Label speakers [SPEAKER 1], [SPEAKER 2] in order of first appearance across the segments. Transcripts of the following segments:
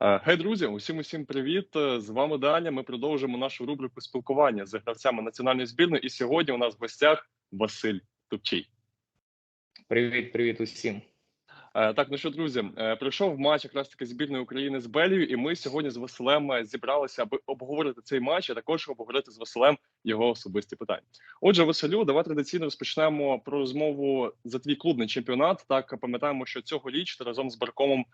[SPEAKER 1] Е, Гей, друзі, усім усім привіт! Е, З вами Даня. Ми продовжимо нашу рубрику спілкування з гравцями національної збірної. І сьогодні у нас в гостях Василь Тупчий.
[SPEAKER 2] Привіт, привіт усім.
[SPEAKER 1] Е, Так, ну що, друзі, е, пройшов матч якраз таки збірної України з Белією, і ми сьогодні з Василем е, зібралися, аби обговорити цей матч, а також обговорити з Василем його особисті питання. Отже, Василю, давай традиційно розпочнемо про розмову за твій клубний чемпіонат. Так пам'ятаємо, що цьогоріч ти разом з Баркомом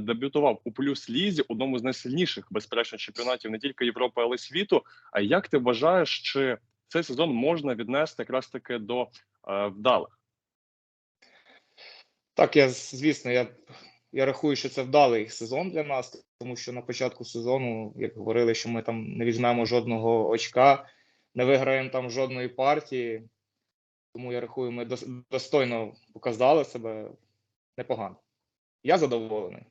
[SPEAKER 1] дебютував у плюс лізі, одному з найсильніших, безперечно, чемпіонатів не тільки Європи, але й світу. А як ти вважаєш, чи цей сезон можна віднести якраз таки до вдалих?
[SPEAKER 2] Так, я звісно, я, я рахую, що це вдалий сезон для нас, тому що на початку сезону, як говорили, що ми там не візьмемо жодного очка, не виграємо там жодної партії. Тому я рахую, ми дос- достойно показали себе непогано. Я задоволений.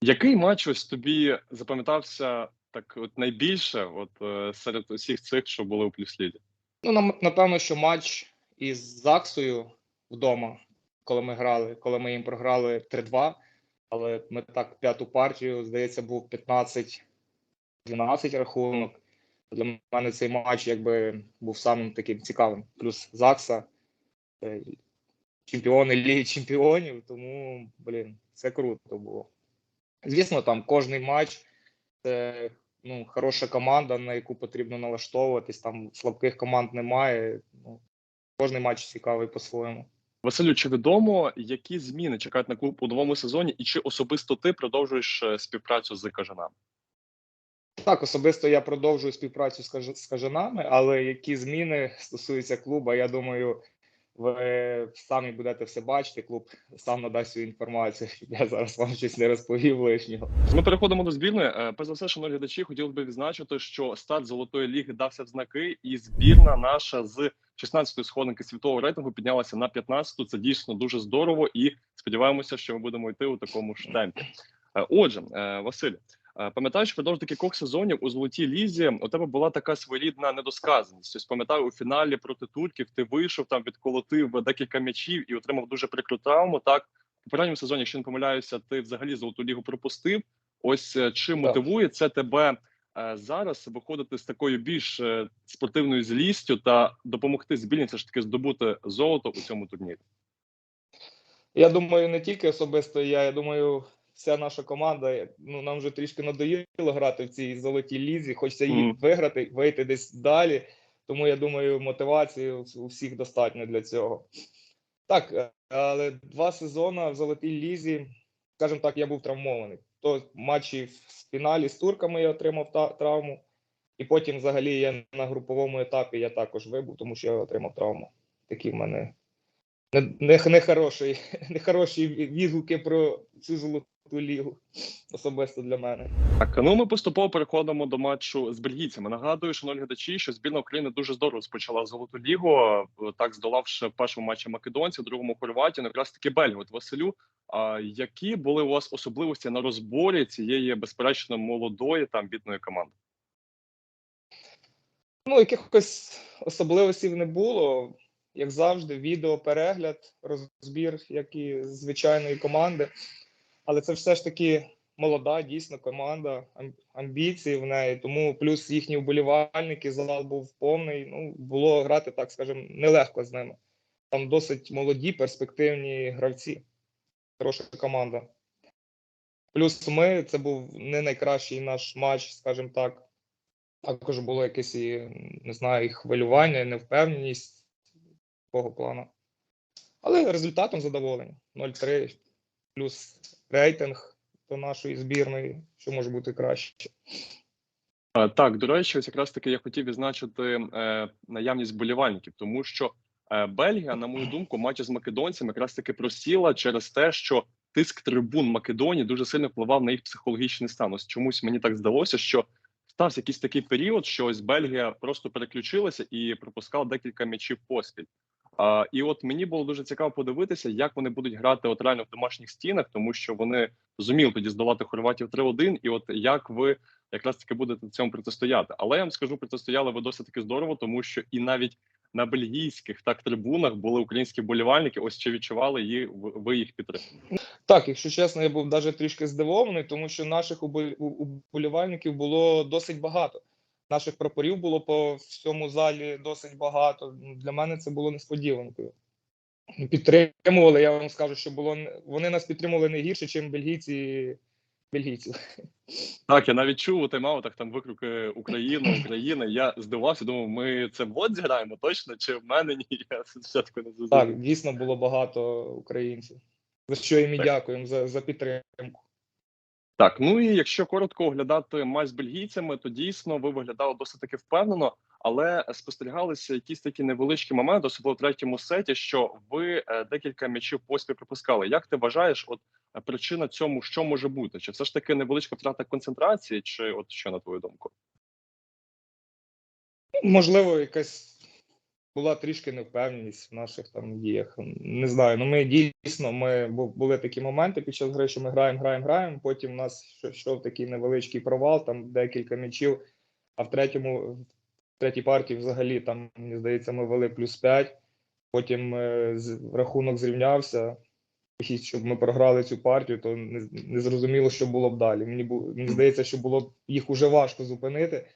[SPEAKER 1] Який матч ось тобі запам'ятався так от найбільше, от е, серед усіх цих, що були у плюсліді?
[SPEAKER 2] Ну, напевно, що матч із Заксою вдома, коли ми грали, коли ми їм програли 3-2, але ми так п'яту партію, здається, був 15-12 рахунок. Для мене цей матч якби був самим таким цікавим. Плюс Закса, е, чемпіони Ліги Чемпіонів, тому, блін, це круто було. Звісно, там кожний матч це ну, хороша команда, на яку потрібно налаштовуватись. Там слабких команд немає. Ну, кожний матч цікавий по-своєму.
[SPEAKER 1] Василю, чи відомо, які зміни чекають на клуб у новому сезоні, і чи особисто ти продовжуєш е, співпрацю з кажанами?
[SPEAKER 2] Так, особисто я продовжую співпрацю з Каж- кажанами, але які зміни стосуються клубу, я думаю, ви самі будете все бачити. Клуб сам надасть свою інформацію. Я зараз вам щось не розповів лишнього.
[SPEAKER 1] Ми переходимо до збірної. Е, Перш за все, шановні глядачі, хотів би відзначити, що старт золотої ліги дався в знаки, і збірна наша з 16-ї сходинки світового рейтингу піднялася на 15-ту. Це дійсно дуже здорово, і сподіваємося, що ми будемо йти у такому ж темпі. Е, Отже, е, Василь. е, Пам'ятаєш, впродовж кількох сезонів у золотій лізі у тебе була така своєрідна недосказаність. Ось пам'ятаю, у фіналі проти турків ти вийшов там, відколотив декілька м'ячів і отримав дуже прикру травму. Так у попередньому сезоні, якщо не помиляюся, ти взагалі золоту лігу пропустив. Ось е, чи мотивує це тебе зараз виходити з такою більш е, спортивною злістю та допомогти все ж таки здобути золото у цьому турнірі?
[SPEAKER 2] Я думаю, не тільки особисто я, я думаю, вся наша команда. Ну нам вже трішки надоїло грати в цій золотій лізі. Хочеться її
[SPEAKER 1] Мгм.
[SPEAKER 2] виграти, вийти десь далі. Тому я думаю, мотивації у всіх достатньо для цього. Так, е, але два сезони в золотій лізі, скажімо так, я був травмований. То матчі в фіналі з турками я отримав та- травму, і потім, взагалі, я на груповому етапі я також вибув, тому що я отримав травму. Такі в мене нехороші не, не, не відгуки про цю золоту лігу, особисто для мене.
[SPEAKER 1] Так, ну ми поступово переходимо до матчу з бельгійцями. Нагадую, шановні глядачі, що збірна України дуже здорово розпочала золоту лігу, е, так здолавши в першому матчі македонців, в другому хорватію, ну, якраз таки Бельгію. От Василю. А які були у вас особливості на розборі цієї безперечно молодої та амбітної команди?
[SPEAKER 2] Ну, якихось особливостей не було. Як завжди, відеоперегляд, розбір, як і звичайної команди. Але це все ж таки молода, дійсно команда, амбіції в неї. Тому плюс їхні вболівальники, зал був повний. Ну, було грати, так скажемо, нелегко з ними. Там досить молоді, перспективні гравці. Хороша команда. Плюс ми, це був не найкращий наш матч, скажімо так. Також було якесь не знаю, і хвилювання, і невпевненість такого плану. Але результатом задоволені. 0-3 плюс рейтинг до нашої збірної, що може бути краще.
[SPEAKER 1] Так, до речі, ось якраз таки я хотів відзначити е, наявність болівальників, тому що е, Бельгія, на мою думку, в матчі з македонцями якраз таки просіла через те, що тиск трибун Македонії дуже сильно впливав на їх психологічний стан. Ось чомусь мені так здалося, що стався якийсь такий період, що ось Бельгія просто переключилася і пропускала декілька м'ячів поспіль. А, і от мені було дуже цікаво подивитися, як вони будуть грати от реально в домашніх стінах, тому що вони зуміли тоді здолати хорватів 3-1, І от як ви якраз таки будете цьому протистояти. Але я вам скажу, протистояли ви досить таки здорово, тому що і навіть на бельгійських так трибунах були українські вболівальники. Ось чи відчували її ви їх підтримку?
[SPEAKER 2] Так, якщо чесно, я був навіть трішки здивований, тому що наших уболівальників було досить багато. Наших прапорів було по всьому залі досить багато. Ну, Для мене це було несподіванкою. Підтримували, я вам скажу, що було вони нас підтримували не гірше, ніж бельгійці бельгійців.
[SPEAKER 1] Так, я навіть чув у тайм-аутах там викрики Україна, Україна. Я здивався, думав, ми це в год зіграємо точно, чи в мене ні? Я спочатку не зрозумів.
[SPEAKER 2] Так, дійсно було багато українців. За що їм і
[SPEAKER 1] Так.
[SPEAKER 2] дякуємо за, за підтримку.
[SPEAKER 1] Так, ну і якщо коротко оглядати матч з бельгійцями, то дійсно ви виглядали досить таки впевнено, але спостерігалися якісь такі невеличкі моменти, особливо в третьому сеті, що ви е, декілька м'ячів поспіль пропускали. Як ти вважаєш, от е, причина цьому що може бути? Чи все ж таки невеличка втрата концентрації, чи от що на твою думку?
[SPEAKER 2] Можливо, якась була трішки невпевненість в наших там діях. Не знаю. Ну ми дійсно ми були такі моменти під час гри, що ми граємо, граємо, граємо. Потім у нас йшов такий невеличкий провал, там декілька м'ячів. А в третьому, в третій партії взагалі там, мені здається, ми вели плюс 5. Потім е, рахунок зрівнявся. І щоб ми програли цю партію, то не, не зрозуміло, що було б далі. Мені бу- мені здається, що було б їх уже важко зупинити.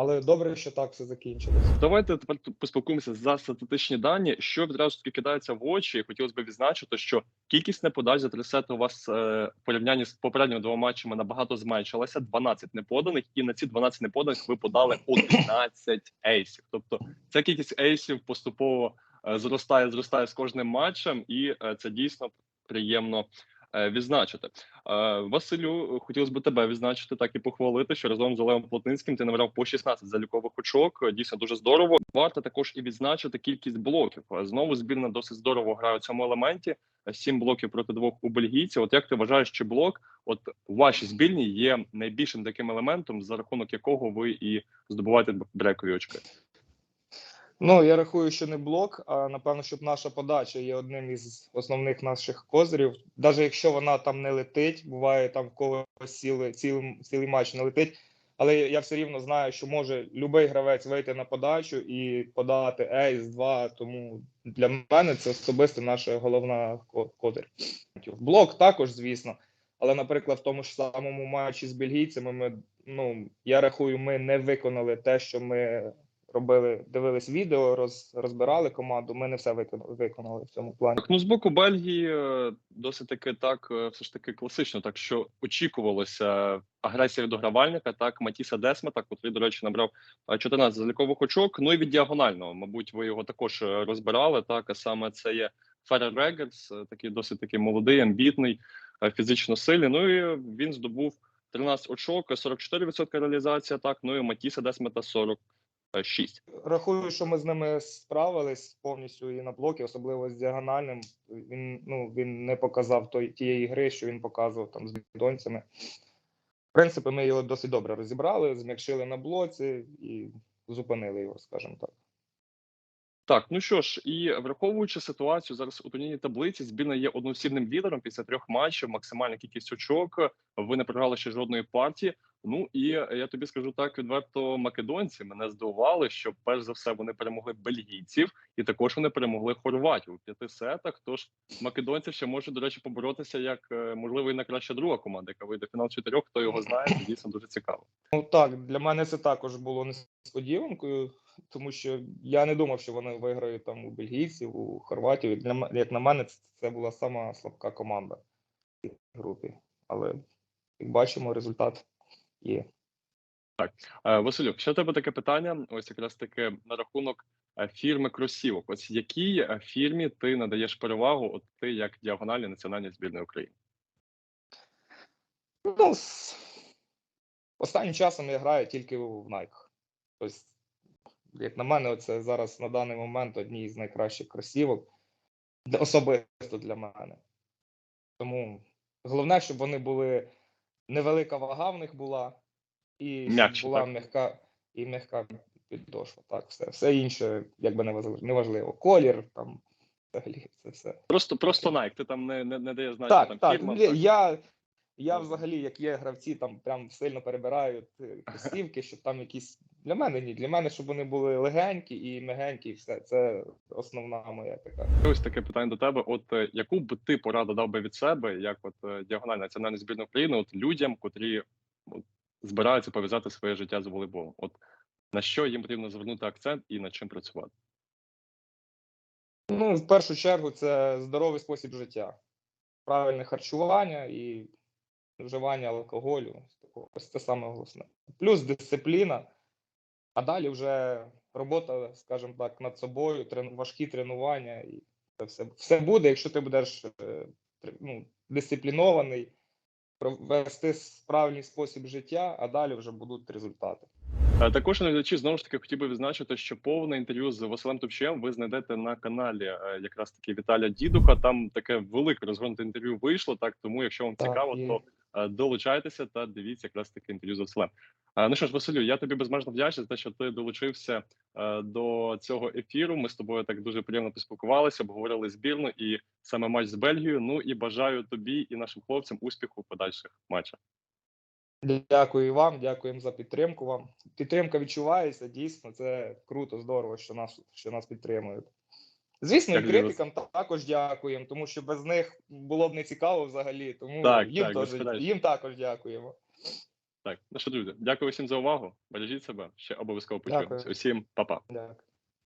[SPEAKER 2] Але добре, що так все закінчилось.
[SPEAKER 1] Давайте тепер поспілкуємося за статистичні дані. Що відразу таки кидається в очі, хотілося б відзначити, що кількість неподач за три сети у вас е, в порівнянні з попередніми двома матчами набагато зменшилася. 12 неподаних, і на ці 12 неподаних ви подали 11 ейсів. Тобто ця кількість ейсів поступово е, зростає, зростає з кожним матчем, і е, це дійсно приємно. Е, Відзначити Е, Василю, хотілося б тебе відзначити, так і похвалити, що разом з Олегом Плотницьким ти набрав по 16 залікових очок. Дійсно дуже здорово. Варто також і відзначити кількість блоків. Знову збірна досить здорово грає у цьому елементі. Сім блоків проти двох у бельгійців. От як ти вважаєш, чи блок, от у вашій збірні є найбільшим таким елементом, за рахунок якого ви і здобуваєте брекові очки?
[SPEAKER 2] Ну, я рахую, що не блок, а напевно, щоб наша подача є одним із основних наших козирів. Навіть якщо вона там не летить, буває там в когось цілий, цілий, матч не летить. Але я все рівно знаю, що може будь-який гравець вийти на подачу і подати ейс, два. Тому для мене це особисто наша головна ко- козир. Блок також, звісно. Але, наприклад, в тому ж самому матчі з бельгійцями ми ну я рахую, ми не виконали те, що ми робили, дивились відео, роз, розбирали команду. Ми не все виконали, виконали в цьому плані.
[SPEAKER 1] Так, ну з боку Бельгії е, досить таки так, е, все ж таки класично, так що очікувалося агресія від огравальника, так Матіса Десмета, котрий, до речі, набрав е, 14 залікових очок. Ну і від діагонального, мабуть, ви його також е, розбирали. Так, а саме це є Ферер Регерс, е, такий досить такий молодий, амбітний, е, фізично сильний. Ну і він здобув 13 очок, 44% реалізація. Так, ну і Матіса Десмета 46.
[SPEAKER 2] Рахую, що ми з ними справились повністю і на блокі, особливо з діагональним. Він ну він не показав той тієї гри, що він показував там з донцями. В принципі, ми його досить добре розібрали, зм'якшили на блоці і зупинили його, скажімо так.
[SPEAKER 1] Так, ну що ж, і враховуючи ситуацію зараз у турнірній таблиці, збірна є одноосібним лідером після трьох матчів, максимальна кількість очок. Ви не програли ще жодної партії. Ну і я тобі скажу так відверто, македонці мене здивували, що перш за все вони перемогли бельгійців, і також вони перемогли хорватів у п'яти сетах. Тож македонці ще можуть, до речі, поборотися як е, можливо і найкраща друга команда, яка вийде фінал чотирьох. Хто його знає, це дійсно дуже цікаво.
[SPEAKER 2] Ну так, для мене це також було несподіванкою, тому що я не думав, що вони виграють там у бельгійців, у хорватів. Для як на мене, це була сама слабка команда в групі. Але як бачимо, результат є.
[SPEAKER 1] Е, Василю, ще тебе таке питання. Ось якраз таки на рахунок е, фірми кросівок. Ось якій е, фірмі ти надаєш перевагу? От ти як діагональний національної збірної України?
[SPEAKER 2] Ну, останнім часом я граю тільки в Nike. Тобто, як на мене, це зараз на даний момент одні з найкращих кросівок, особисто для мене. Тому головне, щоб вони були невелика вага в них була, і
[SPEAKER 1] М'якше,
[SPEAKER 2] була
[SPEAKER 1] так?
[SPEAKER 2] м'яка і м'яка підошва. Так, все. Все інше, якби не важливо, неважливо. Колір там взагалі це все.
[SPEAKER 1] Просто просто Nike, ти там не, не, не даєш значення
[SPEAKER 2] Так,
[SPEAKER 1] там
[SPEAKER 2] так.
[SPEAKER 1] фірмам. Так?
[SPEAKER 2] Я, я взагалі, як є гравці, там прям сильно перебирають е, кросівки, щоб там якісь Для мене ні. Для мене, щоб вони були легенькі і мягенькі, і все. Це основна моя така.
[SPEAKER 1] Ось таке питання до тебе. От е, яку б ти пораду дав би від себе, як от е, діагональ національної збірної України, от людям, котрі от, збираються пов'язати своє життя з волейболом? От на що їм потрібно звернути акцент і над чим працювати?
[SPEAKER 2] Ну, в першу чергу, це здоровий спосіб життя, правильне харчування і вживання алкоголю. Ось це саме головне. Плюс дисципліна, а далі вже робота, скажімо так, над собою, трен... важкі тренування, і це все, все буде, якщо ти будеш е, ну, дисциплінований, вести правильний спосіб життя, а далі вже будуть результати.
[SPEAKER 1] Також глядачі знову ж таки хотів би відзначити, що повне інтерв'ю з Василем Топчем ви знайдете на каналі е, якраз таки Віталія Дідуха. Там таке велике розгорнуте інтерв'ю вийшло. Так тому, якщо вам
[SPEAKER 2] Так,
[SPEAKER 1] цікаво,
[SPEAKER 2] є.
[SPEAKER 1] то долучайтеся та дивіться якраз таке інтерв'ю з Василем. Е, Ну що ж, Василю, я тобі безмежно вдячний за те, що ти долучився е, до цього ефіру. Ми з тобою так дуже приємно поспілкувалися, обговорили збірну і саме матч з Бельгією. Ну і бажаю тобі і нашим хлопцям успіху в подальших матчах.
[SPEAKER 2] Дякую вам, дякуємо за підтримку вам. Підтримка відчувається, дійсно, це круто, здорово, що нас, що нас підтримують. Звісно, і
[SPEAKER 1] критикам
[SPEAKER 2] критикам також дякуємо, тому що без них було б не цікаво взагалі. Тому
[SPEAKER 1] Так,
[SPEAKER 2] їм,
[SPEAKER 1] так,
[SPEAKER 2] теж, їм також дякуємо.
[SPEAKER 1] Так, ну що, друзі, дякую всім за увагу. Бережіть себе. Ще обов'язково почуємося. Усім па-па.
[SPEAKER 2] Дякую.